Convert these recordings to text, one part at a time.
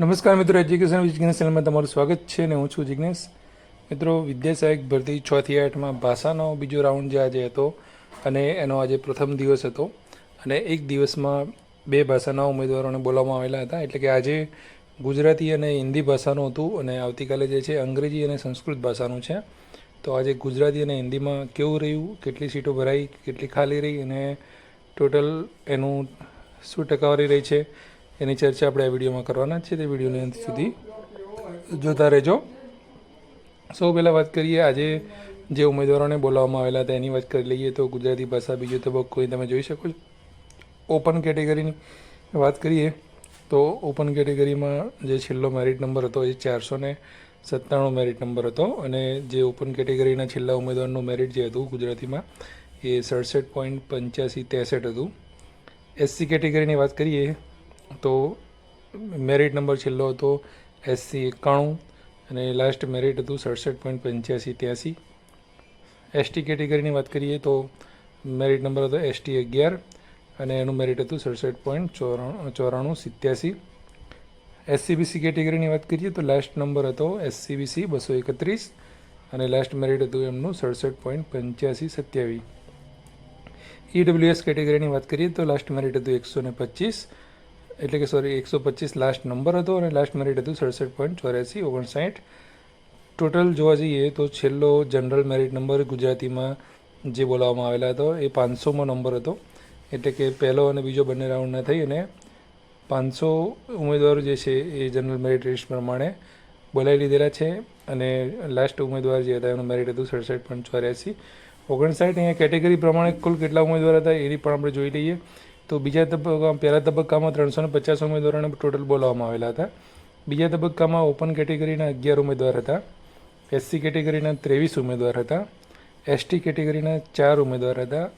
નમસ્કાર મિત્રો એજ્યુકેશન જિજ્ઞાસ ચેનલમાં તમારું સ્વાગત છે અને હું છું જિજ્ઞેશ મિત્રો, વિદ્યા સહાયક ભરતી છ થી આઠમાં ભાષાનો બીજો રાઉન્ડ જે આજે હતો અને એનો આજે પ્રથમ દિવસ હતો અને એક દિવસમાં બે ભાષાના ઉમેદવારોને બોલાવવામાં આવેલા હતા. એટલે કે આજે ગુજરાતી અને હિન્દી ભાષાનું હતું અને આવતીકાલે જે છે અંગ્રેજી અને સંસ્કૃત ભાષાનું છે. તો આજે ગુજરાતી અને હિન્દીમાં કેવું રહ્યું, કેટલી સીટો ભરાઈ, કેટલી ખાલી રહી અને ટોટલ એનું શું ટકાવારી રહી છે? એની ચર્ચા આપણે આ વિડીયોમાં કરવાના છે, તે વિડીયોની અંત સુધી જોતા રહેજો. સૌ પહેલાં વાત કરીએ, આજે જે ઉમેદવારોને બોલાવવામાં આવેલા હતા, એની વાત કરી લઈએ તો ગુજરાતી ભાષા બીજો તબક્કો તમે જોઈ શકો છો. ઓપન કેટેગરીની વાત કરીએ, તો ઓપન કેટેગરીમાં જે છેલ્લો મેરિટ નંબર હતો એ ચારસો ને સત્તાણું મેરિટ નંબર હતો અને જે ઓપન કેટેગરીના છેલ્લા ઉમેદવારનું મેરિટ જે હતું ગુજરાતીમાં એ સડસઠ પોઈન્ટ પંચ્યાસી ત્રેસઠ હતું. એસસી કેટેગરીની વાત કરીએ તો મેરિટ નંબર છેલ્લો હતો એસસી એકાણું અને લાસ્ટ મેરિટ હતું સડસઠ પોઈન્ટ પંચ્યાસી ત્યાસી. એસટી કેટેગરીની વાત કરીએ તો મેરિટ નંબર હતો એસટી અગિયાર અને એનું મેરિટ હતું સડસઠ પોઈન્ટ ચોરાણું ચોરાણું સિત્યાસી. એસસીબીસી કેટેગરીની વાત કરીએ તો લાસ્ટ નંબર હતો એસસીબીસી બસો એકત્રીસ અને લાસ્ટ મેરિટ હતું એમનું સડસઠ પોઈન્ટ પંચ્યાસી સત્યાવીસ. ઈડબ્લ્યુએસ કેટેગરીની વાત કરીએ તો લાસ્ટ મેરિટ હતું એકસો ને પચીસ એટલે કે સોરી એકસો પચીસ લાસ્ટ નંબર હતો અને લાસ્ટ મેરિટ હતું સડસઠ પોઈન્ટ ચોર્યાસી, ઓગણસાઠ. ટોટલ જોવા જઈએ તો છેલ્લો જનરલ મેરિટ નંબર ગુજરાતીમાં જે બોલાવવામાં આવેલા હતો એ પાંચસોમો નંબર હતો. એટલે કે પહેલો અને બીજો બંને રાઉન્ડના થઈ અને પાંચસો ઉમેદવારો જે છે એ જનરલ મેરિટ લિસ્ટ પ્રમાણે બોલાવી લીધેલા છે અને લાસ્ટ ઉમેદવાર જે હતા એનું મેરિટ હતું સડસઠ પોઈન્ટ ચોર્યાસી. ઓગણસાઠ અહીંયા કેટેગરી પ્રમાણે કુલ કેટલા ઉમેદવાર હતા એની પણ આપણે જોઈ લઈએ. તો બીજા તબક્કા પહેલા તબક્કામાં ત્રણસો ને પચાસ ઉમેદવારોને ટોટલ બોલાવવામાં આવેલા હતા. બીજા તબક્કામાં ઓપન કેટેગરીના અગિયાર ઉમેદવાર હતા. એસસી કેટેગરીના ત્રેવીસ ઉમેદવાર હતા. એસટી કેટેગરીના ચાર ઉમેદવાર હતા.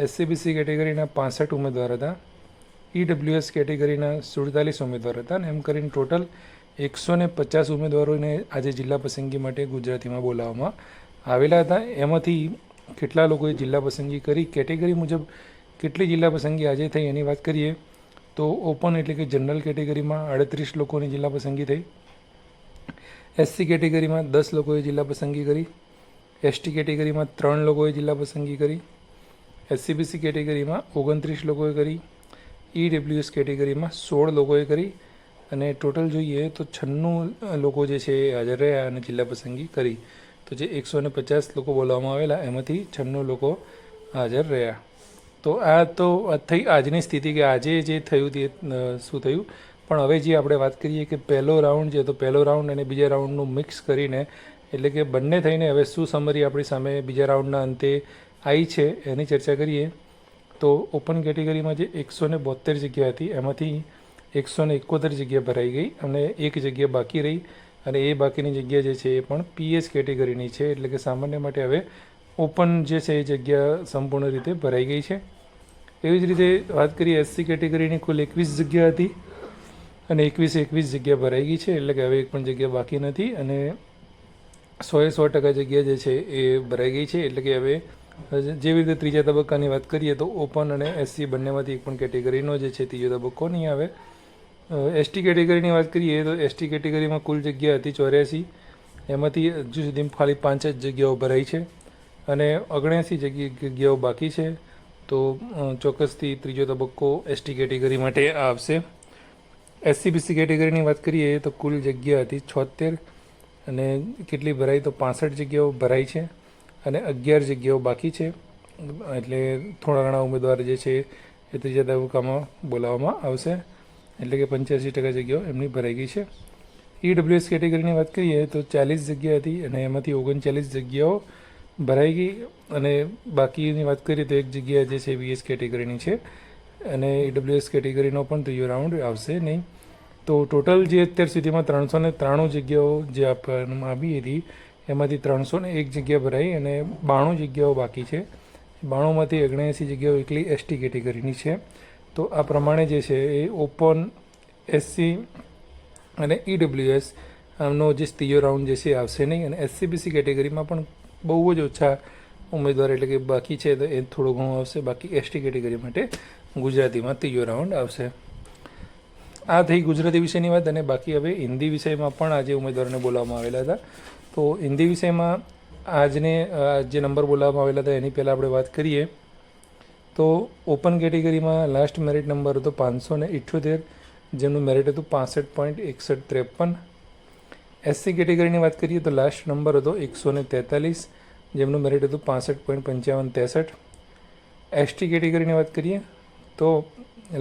એસસીબીસી કેટેગરીના પાસઠ ઉમેદવાર હતા. ઈડબ્લ્યુએસ કેટેગરીના સુડતાલીસ ઉમેદવાર હતા અને એમ કરીને ટોટલ એકસો ને પચાસ ઉમેદવારોને આજે જિલ્લા પસંદગી માટે ગુજરાતીમાં બોલાવવામાં આવેલા હતા. એમાંથી કેટલા લોકોએ જિલ્લા પસંદગી કરી? કેટેગરી મુજબ કેટલી જિલ્લા પસંદગી આજે થઈ એની વાત કરીએ, તો ઓપન એટલે કે જનરલ કેટેગરીમાં આડત્રીસ લોકોની જિલ્લા પસંદગી થઈ. એસસી કેટેગરીમાં દસ લોકોએ જિલ્લા પસંદગી કરી. એસટી કેટેગરીમાં ત્રણ લોકોએ જિલ્લા પસંદગી કરી. એસસીબીસી કેટેગરીમાં ઓગણત્રીસ લોકોએ કરી. ઈડબ્લ્યુએસ કેટેગરીમાં સોળ લોકોએ કરી. અને ટોટલ જોઈએ તો છન્નું લોકો જે છે એ હાજર રહ્યા અને જિલ્લા પસંદગી કરી. તો જે એકસો પચાસ લોકો બોલાવવામાં આવેલા, એમાંથી છન્નું લોકો હાજર રહ્યા. તો આ તો થઈ આજની સ્થિતિ કે આજે જે થયું તે શું થયું? પણ હવે જે આપણે વાત કરીએ કે પહેલો રાઉન્ડ છે તો પહેલો રાઉન્ડ અને બીજા રાઉન્ડનું મિક્સ કરીને, એટલે કે બંને થઈને હવે શું સમરી આપણી સામે બીજા રાઉન્ડના અંતે આવી છે એની ચર્ચા કરીએ. તો ઓપન કેટેગરીમાં જે એકસો ને બોતેર જગ્યા હતી, એમાંથી એકસો ને એકોતેર જગ્યા ભરાઈ ગઈ અને એક જગ્યા બાકી રહી. અને એ બાકીની જગ્યા જે છે એ પણ પીએચ કેટેગરીની છે, એટલે કે સામાન્ય માટે હવે ઓપન જે છે એ જગ્યા સંપૂર્ણ રીતે ભરાઈ ગઈ છે. એવી જ રીતે વાત કરીએ એસસી કેટેગરીની કુલ એકવીસ જગ્યા હતી અને એકવીસ એકવીસ જગ્યા ભરાઈ ગઈ છે, એટલે કે હવે એક પણ જગ્યા બાકી નથી અને સોએ સો ટકા જગ્યા જે છે એ ભરાઈ ગઈ છે, એટલે કે હવે જેવી રીતે ત્રીજા તબક્કાની વાત કરીએ તો ઓપન અને એસસી બંનેમાંથી એક પણ કેટેગરીનો જે છે ત્રીજો તબક્કો નહીં આવે. એસટી કેટેગરીની વાત કરીએ તો એસટી કેટેગરીમાં કુલ જગ્યા હતી ચોર્યાસી, એમાંથી હજુ સુધી ખાલી પાંચ જ જગ્યાઓ ભરાઈ છે અને ઓગણએંસી જગ્યા જગ્યાઓ બાકી છે. તો ચોક્કસથી ત્રીજો તબક્કો એસટી કેટેગરી માટે આવશે. એસસીબીસી કેટેગરીની વાત કરીએ તો કુલ જગ્યા હતી છોતેર અને કેટલી ભરાઈ તો પાસઠ જગ્યાઓ ભરાઈ છે અને અગિયાર જગ્યાઓ બાકી છે. એટલે થોડા ઘણા ઉમેદવાર જે છે એ ત્રીજા તબક્કામાં બોલાવવામાં આવશે. એટલે કે પંચ્યાસી ટકા જગ્યાઓ એમની ભરાઈ ગઈ છે. ઈડબ્લ્યુએસ કેટેગરીની વાત કરીએ તો ચાલીસ જગ્યા હતી અને એમાંથી ઓગણચાલીસ જગ્યાઓ ભરાઈ ગઈ અને બાકીની વાત કરીએ તો એક જગ્યા જે છે બીએસ કેટેગરીની છે અને ઈડબ્લ્યુએસ કેટેગરીનો પણ ત્રીજો રાઉન્ડ આવશે નહીં. તો ટોટલ જે અત્યાર સુધીમાં ત્રણસો ને ત્રાણું જગ્યાઓ જે આપવામાં આવી હતી, એમાંથી ત્રણસો ને એક જગ્યા ભરાઈ અને બાણું જગ્યાઓ બાકી છે. બાણુંમાંથી ઓગણએંસી જગ્યાઓ એકલી એસટી કેટેગરીની છે. તો આ પ્રમાણે જે છે એ ઓપન એસસી અને ઈડબ્લ્યુએસ આમનો જે ત્રીજો રાઉન્ડ જે છે આવશે નહીં. અને એસસીબીસી કેટેગરીમાં પણ બહુ જ ઓછા ઉમેદવાર એટલે કે બાકી છે તો એ થોડું ઘણું આવશે. બાકી એસટી કેટેગરી માટે ગુજરાતીમાં ત્રીજો રાઉન્ડ આવશે. આ થઈ ગુજરાતી વિષયની વાત અને બાકી હવે હિન્દી વિષયમાં પણ આજે ઉમેદવારોને બોલાવવામાં આવેલા હતા. તો હિન્દી વિષયમાં આજને જે નંબર બોલાવવામાં આવેલા હતા એની પહેલાં આપણે વાત કરીએ. તો ઓપન કેટેગરીમાં લાસ્ટ મેરિટ નંબર હતો પાંચસો ને ઇઠ્યોતેર જેમનું મેરિટ હતું પાસઠ પોઈન્ટ એકસઠ ત્રેપન. એસસી કેટેગરીની વાત કરીએ તો લાસ્ટ નંબર હતો એકસો ને તેતાલીસ, જેમનું મેરિટ હતું પાસઠ પોઈન્ટ પંચાવન ત્રેસઠ. એસટી કેટેગરીની વાત કરીએ તો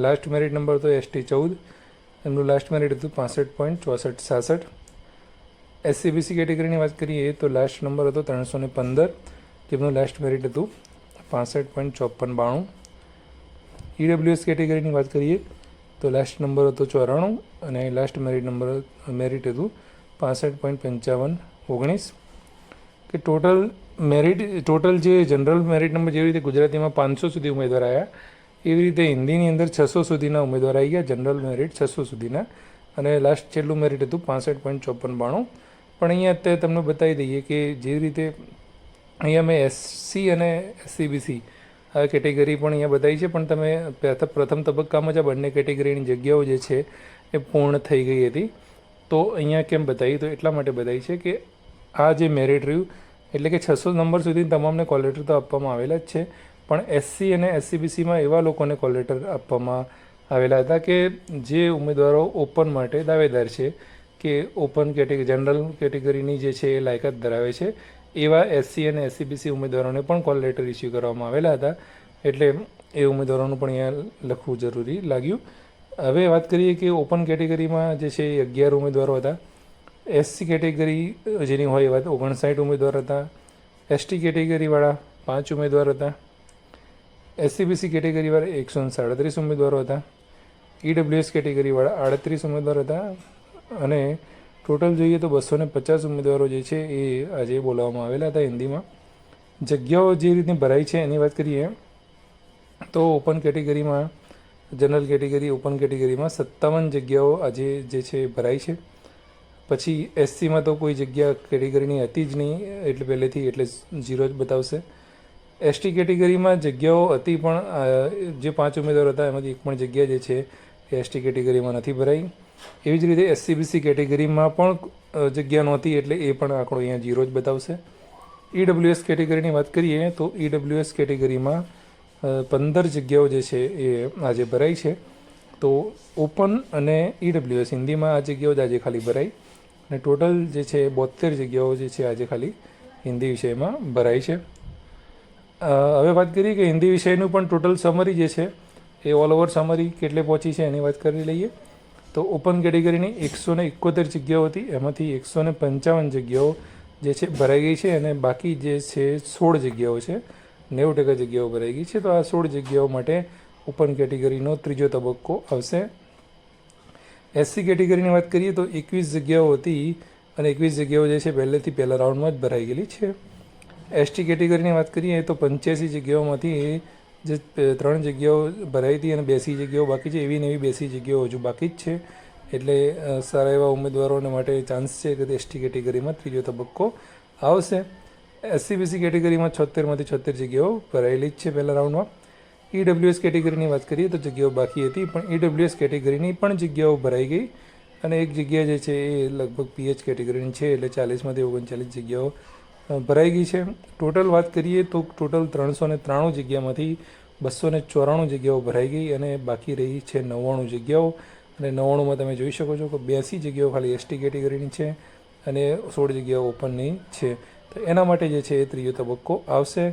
લાસ્ટ મેરિટ નંબર હતો એસટી ચૌદ, એમનું લાસ્ટ મેરિટ હતું પાસઠ પોઈન્ટ ચોસઠ સાસઠ. એસસીબીસી કેટેગરીની વાત કરીએ તો લાસ્ટ નંબર હતો ત્રણસો ને પંદર, જેમનું લાસ્ટ મેરિટ હતું પાસઠ પોઈન્ટ ચોપન બાણું. ઈડબ્લ્યુએસ કેટેગરીની વાત કરીએ તો લાસ્ટ નંબર હતો ચોરાણું અને લાસ્ટ મેરિટ નંબર મેરિટ હતું પાસઠ પોઈન્ટ પંચાવન ઓગણીસ. કે ટોટલ મેરિટ, ટોટલ જે જનરલ મેરિટ નંબર જેવી રીતે ગુજરાતીમાં પાંચસો સુધી ઉમેદવાર આવ્યા એવી રીતે હિન્દીની અંદર છસો સુધીના ઉમેદવાર આવી ગયા, જનરલ મેરિટ છસો સુધીના. અને લાસ્ટ છેલ્લું મેરિટ હતું પાસઠ પોઈન્ટ ચોપન બાણું. પણ અહીંયા અત્યારે તમને બતાવી દઈએ કે જે રીતે અહીંયા મેં એસસી અને એસસીબીસી આ કેટેગરી પણ અહીંયા બતાવી છે. પણ તમે પ્રથમ તબક્કામાં જ આ બંને કેટેગરીની જગ્યાઓ જે છે એ પૂર્ણ થઈ ગઈ હતી. તો અહીંયા કેમ બતાવી તો એટલા માટે બતાવી છે કે આ જે મેરિટ રહ્યું, એટલે કે છસો નંબર સુધી તમામને કોલ લેટર તો આપવામાં આવેલા જ છે. પણ એસસી અને એસસીબીસીમાં એવા લોકોને કોલ લેટર આપવામાં આવેલા હતા કે જે ઉમેદવારો ઓપન માટે દાવેદાર છે, કે ઓપન કેટેગરી જનરલ કેટેગરીની જે છે એ લાયકાત ધરાવે છે, એવા એસસી અને એસસીબીસી ઉમેદવારોને પણ કોલ લેટર ઇસ્યુ કરવામાં આવેલા હતા. એટલે એ ઉમેદવારોનું પણ અહીંયા લખવું જરૂરી લાગ્યું. હવે વાત કરીએ કે ઓપન કેટેગરીમાં જે છે એ અગિયાર ઉમેદવારો હતા. એસસી કેટેગરી જેની હોય એવા ઓગણસાઠ ઉમેદવાર હતા. એસટી કેટેગરીવાળા પાંચ ઉમેદવાર હતા. એસસીબીસી કેટેગરીવાળા એકસો સાડત્રીસ ઉમેદવારો હતા. ઈડબ્લ્યુએસ કેટેગરીવાળા આડત્રીસ ઉમેદવાર હતા. અને ટોટલ જોઈએ તો બસો પચાસ ઉમેદવારો જે છે એ આજે બોલાવવામાં આવેલા હતા હિન્દીમાં. જગ્યાઓ જે રીતે ભરાઈ છે એની વાત કરીએ, તો ઓપન કેટેગરીમાં જનરલ કેટેગરી, ઓપન કેટેગરીમાં સત્તાવન જગ્યાઓ આજે જે છે ભરાઈ છે. પછી એસસીમાં તો કોઈ જગ્યા કેટેગરીની હતી જ નહીં, એટલે પહેલેથી એટલે ઝીરો જ બતાવશે. એસટી કેટેગરીમાં જગ્યાઓ હતી પણ જે પાંચ ઉમેદવાર હતા એમાંથી એક પણ જગ્યા જે છે એ એસટી કેટેગરીમાં નથી ભરાઈ. એવી જ રીતે એસસીબીસી કેટેગરીમાં પણ જગ્યા નહોતી એટલે એ પણ આંકડો અહીંયા ઝીરો જ બતાવશે. ઈડબ્લ્યુએસ કેટેગરીની વાત કરીએ તો ઈડબ્લ્યુએસ કેટેગરીમાં પંદર જગ્યાઓ જે છે એ આજે ભરાઈ છે. તો ઓપન અને ઈડબ્લ્યુએસ હિન્દીમાં આ જગ્યાઓ જ આજે ખાલી ભરાઈ અને ટોટલ જે છે બોતેર જગ્યાઓ જે છે આજે ખાલી હિન્દી વિષયમાં ભરાઈ છે. હવે વાત કરીએ કે હિન્દી વિષયનું પણ ટોટલ સમરી જે છે એ ઓલ ઓવર સમરી કેટલે પહોંચી છે એની વાત કરી લઈએ. તો ઓપન કેટેગરીની એકસો ને એકોતેર જગ્યાઓ હતી, એમાંથી એકસો ને પંચાવન જગ્યાઓ જે છે ભરાઈ ગઈ છે અને બાકી જે છે સોળ જગ્યાઓ છે. નેવું ટકા જગ્યાઓ ભરાઈ ગઈ છે. તો આ સોળ જગ્યાઓ માટે ઓપન કેટેગરીનો ત્રીજો તબક્કો આવશે. એસસી કેટેગરીની વાત કરીએ તો એકવીસ જગ્યાઓ હતી અને એકવીસ જગ્યાઓ જે છે પહેલેથી પહેલા રાઉન્ડમાં જ ભરાઈ ગયેલી છે. એસટી કેટેગરીની વાત કરીએ તો પંચ્યાસી જગ્યાઓમાંથી જે ત્રણ જગ્યાઓ ભરાઈ હતી અને બેસી જગ્યાઓ બાકી છે. એવી ને એવી બેસી જગ્યાઓ હજુ બાકી જ છે. એટલે સારા એવા ઉમેદવારોને માટે ચાન્સ છે કે એસટી કેટેગરીમાં ત્રીજો તબક્કો આવશે. એસસીબીસી કેટેગરીમાં છોતેરમાંથી છોતેર જગ્યાઓ ભરાયેલી જ છે પહેલા રાઉન્ડમાં ઈડબ્લ્યુએસ કેટેગરીની વાત કરીએ તો જગ્યાઓ બાકી હતી, પણ ઈડબ્લ્યુએસ કેટેગરીની પણ જગ્યાઓ ભરાઈ ગઈ અને એક જગ્યા જે છે એ લગભગ પીએચ કેટેગરીની છે, એટલે ચાલીસમાંથી ઓગણચાલીસ જગ્યાઓ ભરાઈ ગઈ છે. ટોટલ વાત કરીએ તો ટોટલ ત્રણસો ને ત્રાણું જગ્યામાંથી બસો ને ચોરાણું જગ્યાઓ ભરાઈ ગઈ અને બાકી રહી છે નવ્વાણું જગ્યાઓ. અને નવ્વાણુંમાં તમે જોઈ શકો છો કે બ્યાસી જગ્યાઓ ખાલી એસટી કેટેગરીની છે અને સોળ જગ્યાઓ ઓપનની છે. તો એના માટે જે છે એ ત્રીજો તબક્કો આવશે.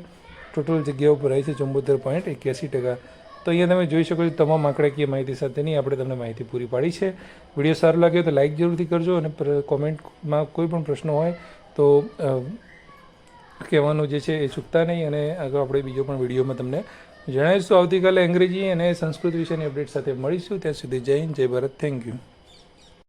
ટોટલ જગ્યાઓ ભરાઈ છે ચુંબોતેર પોઈન્ટ એક્યાસી ટકા. તો અહીંયા તમે જોઈ શકો છો તમામ આંકડાકીય માહિતી સાથેની આપણે તમને માહિતી પૂરી પાડી છે. વીડિયો સારો લાગ્યો તો લાઇક જરૂરથી કરજો અને કોમેન્ટમાં કોઈ પણ પ્રશ્ન હોય તો કહેવાનું જે છે એ ચૂકતા નહીં અને આગળ આપણે બીજો પણ વિડીયોમાં તમને જણાવીશું. આવતીકાલે અંગ્રેજી અને સંસ્કૃત વિશેની અપડેટ સાથે મળીશું. ત્યાં સુધી જય હિન્દ, જય ભારત. Thank you